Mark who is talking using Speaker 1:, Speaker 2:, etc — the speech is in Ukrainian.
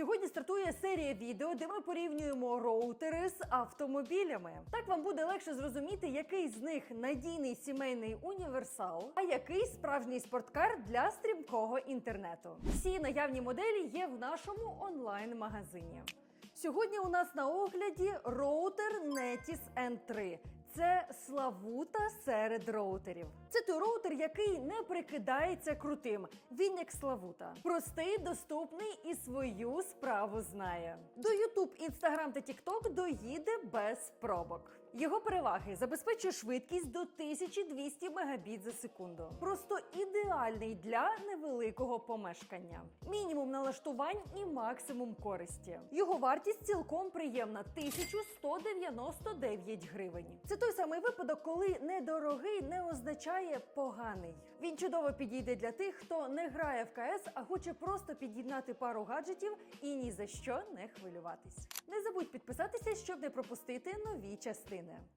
Speaker 1: Сьогодні стартує серія відео, де ми порівнюємо роутери з автомобілями. Так вам буде легше зрозуміти, який з них надійний сімейний універсал, а який справжній спорткар для стрімкого інтернету. Всі наявні моделі є в нашому онлайн-магазині. Сьогодні у нас на огляді роутер Netis N3. Це славута серед роутерів. Це той роутер, який не прикидається крутим. Він як славута. Простий, доступний і свою справу знає. До YouTube, Instagram та TikTok доїде без пробок. Його переваги забезпечує швидкість до 1200 Мбіт за секунду. Просто ідеальний для невеликого помешкання. Мінімум налаштувань і максимум користі. Його вартість цілком приємна 1199 гривень. Це той самий випадок, коли недорогий не означає поганий. Він чудово підійде для тих, хто не грає в КС, а хоче просто під'єднати пару гаджетів і ні за що не хвилюватись. Не забудь підписатися, щоб не пропустити нові частини. України.